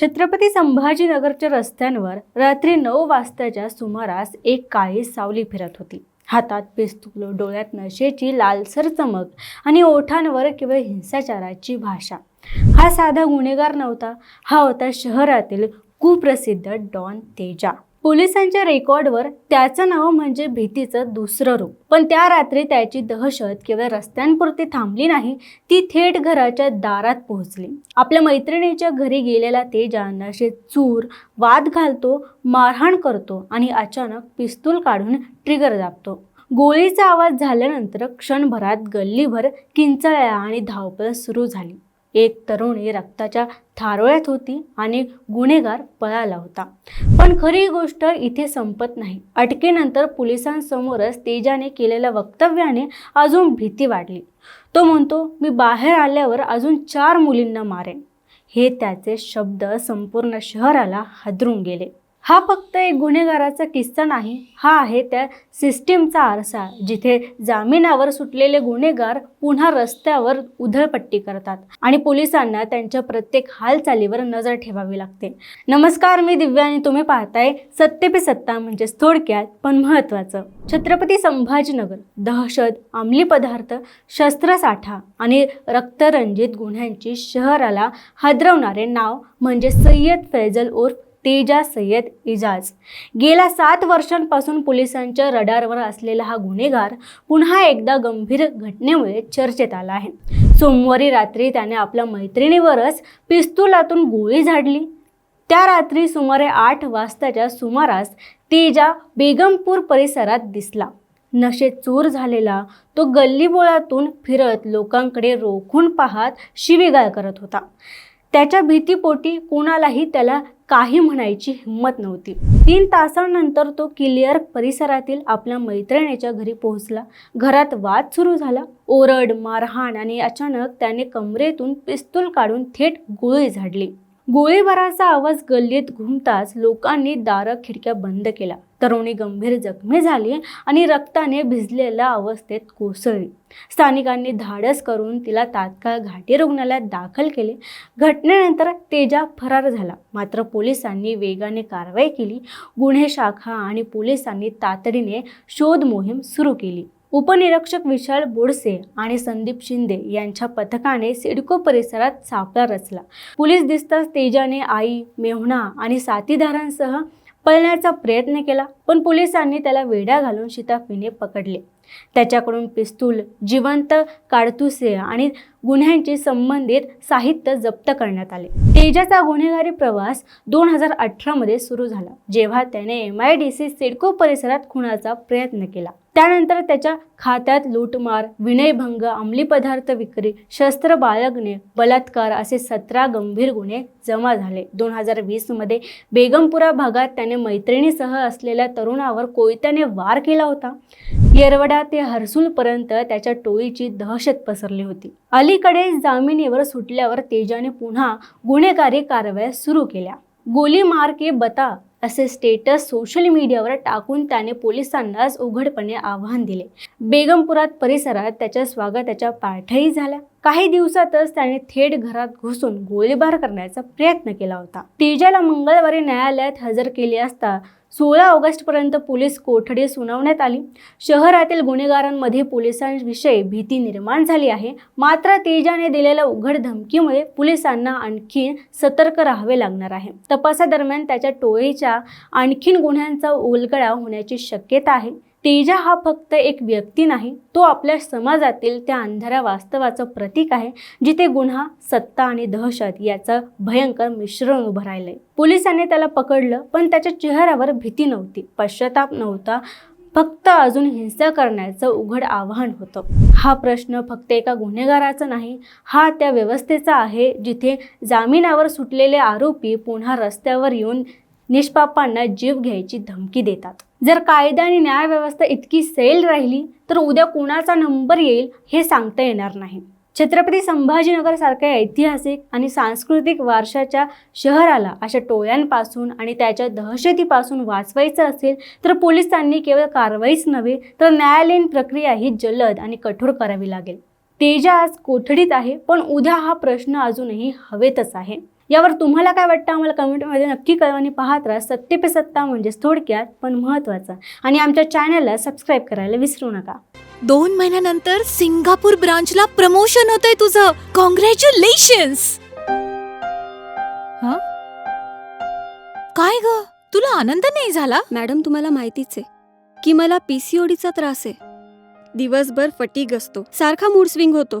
छत्रपती संभाजीनगरच्या रस्त्यांवर रात्री नऊ वाजताच्या सुमारास एक काळी सावली फिरत होती. हातात पिस्तूल डोळ्यात नशेची लालसर चमक आणि ओठांवर केवळ हिंसाचाराची भाषा. हा साधा गुन्हेगार नव्हता. हा होता शहरातील कुप्रसिद्ध डॉन तेजा. पोलिसांच्या रेकॉर्डवर त्याचं नाव म्हणजे भीतीचं दुसरं रूप. पण त्या रात्री त्याची दहशत केवळ रस्त्यांपुरती थांबली नाही ती थेट घराच्या दारात पोहोचली. आपल्या मैत्रिणीच्या घरी गेलेला तेजा नशे चूर वाद घालतो मारहाण करतो आणि अचानक पिस्तूल काढून ट्रिगर दाबतो. गोळीचा आवाज झाल्यानंतर क्षणभरात गल्लीभर किंचळ्या आणि धावपळ सुरू झाली. एक तरुणी रक्ताच्या थारोळ्यात होती आणि गुन्हेगार पळाला होता. पण खरी गोष्ट इथे संपत नाही. अटकेनंतर पोलिसांसमोरच तेजाने केलेल्या वक्तव्याने अजून भीती वाढली. तो म्हणतो मी बाहेर आल्यावर अजून चार मुलींना मारेन. हे त्याचे शब्द संपूर्ण शहराला हादरून गेले. हा फक्त एक गुन्हेगाराचा किस्सा नाही हा आहे त्या सिस्टीमचा आरसा जिथे जामिनावर सुटलेले गुन्हेगार पुन्हा रस्त्यावर उधळपट्टी करतात आणि पोलिसांना त्यांच्या प्रत्येक हालचालीवर नजर ठेवावी लागते. नमस्कार मी दिव्या आणि तुम्ही पाहताय सत्य पे सत्ता म्हणजेच थोडक्यात पण महत्त्वाचं. छत्रपती संभाजीनगर दहशत अंमली पदार्थ शस्त्रसाठा आणि रक्तरंजित गुन्ह्यांची शहराला हादरवणारे नाव म्हणजे सय्यद फैजल उर्फ तेजा सय्यद इजाज. गेल्या सात वर्षांपासून पोलिसांच्या रडारवर असलेला हा गुन्हेगार पुन्हा एकदा गंभीर घटनेमुळे चर्चेत आला आहे. सोमवारी रात्री त्याने आपल्या मैत्रिणीवरच पिस्तुलातून गोळी झाडली. त्या रात्री सुमारे आठ वाजताच्या सुमारास तेजा बेगमपूर परिसरात दिसला. नशेत चूर झालेला तो गल्लीबोळातून फिरत लोकांकडे रोखून पाहत शिवीगाळ करत होता. त्याच्या भीतीपोटी कोणालाही त्याला काही म्हणायची हिंमत नव्हती. तीन तासांनंतर तो किलियर परिसरातील आपल्या मैत्रिणीच्या घरी पोहोचला. घरात वाद सुरू झाला. ओरड मारहाण आणि अचानक त्याने कमरेतून पिस्तूल काढून थेट गोळी झाडली. गोळीबाराचा आवाज गल्लीत घुमताच लोकांनी दारं खिडक्या बंद केल्या. तरुणी गंभीर जखमी झाली आणि रक्ताने भिजलेल्या अवस्थेत कोसळली. स्थानिकांनी धाडस करून तिला तात्काळ घाटी रुग्णालयात दाखल केले. घटनेनंतर तेजा फरार झाला. मात्र पोलिसांनी वेगाने कारवाई केली. गुन्हे शाखा आणि पोलिसांनी तातडीने शोध मोहीम सुरू केली. उपनिरीक्षक विशाल बोडसे आणि संदीप शिंदे यांच्या पथकाने सिडको परिसरात सापळा रचला. पोलीस दिसताच तेजाने आई मेहुणा आणि साथीदारांसह पळण्याचा प्रयत्न केला पण पोलिसांनी त्याला वेढा घालून शिताफीने पकडले. त्याच्याकडून पिस्तूल जिवंत काडतुसे आणि गुन्ह्यांशी संबंधित साहित्य जप्त करण्यात आले. तेजाचा गुन्हेगारी प्रवास दोन हजार अठरामध्ये सुरू झाला जेव्हा त्याने M I D C CIDCO परिसरात खुनाचा प्रयत्न केला. त्यानंतर त्याच्या खात्यात लूटमार विनयभंग अंमली पदार्थ विक्री शस्त्र बाळगणे बलात्कार असे सतरा गंभीर गुन्हे जमा झाले. दोन हजार वीसमध्ये बेगमपुरा भागात त्याने मैत्रिणीसह असलेल्या तरुणावर कोयत्याने वार केला होता. येरवडा ते हर्सुलपर्यंत त्याच्या टोळीची दहशत पसरली होती. अलीकडे जामिनीवर सुटल्यावर तेजाने पुन्हा गुन्हेगारी कारवाया सुरू केल्या. गोली मार के बता असे स्टेटस सोशल मीडियावर टाकून त्याने पोलिसांनाच उघडपणे आव्हान दिले. बेगमपुरात परिसरात त्याच्या स्वागताच्या पाठही झाल्या. काही दिवसातच त्याने थेट घरात घुसून गोळीबार करण्याचा प्रयत्न केला होता. तेजाला मंगळवारी न्यायालयात हजर केले असता सोळा ऑगस्टपर्यंत पोलीस कोठडी सुनावण्यात आली. शहरातील गुन्हेगारांमध्ये पोलिसांविषयी भीती निर्माण झाली आहे. मात्र तेजाने दिलेल्या उघड धमकीमुळे पोलिसांना आणखी सतर्क राहावे लागणार आहे. तपासादरम्यान त्याच्या टोळीच्या आणखीन गुन्ह्यांचा उलगडा होण्याची शक्यता आहे. तेजा हा फक्त एक व्यक्ती नाही तो आपल्या समाजातील त्या अंधाऱ्या वास्तवाचं प्रतीक आहे जिथे गुन्हा सत्ता आणि दहशत याचं भयंकर मिश्रण उभं राहिलंय. पोलिसांनी त्याला पकडलं पण त्याच्या चेहऱ्यावर भीती नव्हती पश्चाताप नव्हता फक्त अजून हिंसा करण्याचं उघड आव्हान होतं. हा प्रश्न फक्त एका गुन्हेगाराचा नाही हा त्या व्यवस्थेचा आहे जिथे जामिनावर सुटलेले आरोपी पुन्हा रस्त्यावर येऊन निष्पापांना जीव घ्यायची धमकी देतात. जर कायदा आणि न्यायव्यवस्था इतकी सैल राहिली तर उद्या कोणाचा नंबर येईल हे सांगता येणार नाही. छत्रपती संभाजीनगर सारख्या ऐतिहासिक आणि सांस्कृतिक वारशाच्या शहराला अशा टोळ्यांपासून आणि त्याच्या दहशतीपासून वाचवायचं असेल तर पोलिसांनी केवळ कारवाईच नव्हे तर न्यायालयीन प्रक्रिया ही जलद आणि कठोर करावी लागेल. तेजा आज कोठडीत आहे पण उद्या हा प्रश्न अजूनही हवेतच आहे. यावर तुम्हाला काय वाटतं? आम्हाला कमेंटमध्ये नक्की कळवा आणि पाहत राहा. सत्य पे सत्ता म्हणजेच थोडक्यात पण महत्त्वाचं. आणि आमच्या चॅनलला सबस्क्राईब करायला विसरू नका. दोन महिन्यानंतर सिंगापूर ब्रांचला प्रमोशन होतंय तुझं. कॉंग्रॅच्युलेशन्स काय ग? तुला आनंद नाही झाला? मॅडम तुम्हाला माहितीच आहे की मला पीसीओडीचा त्रास आहे. दिवसभर फटीग असतो. सारखा मूड स्विंग होतो.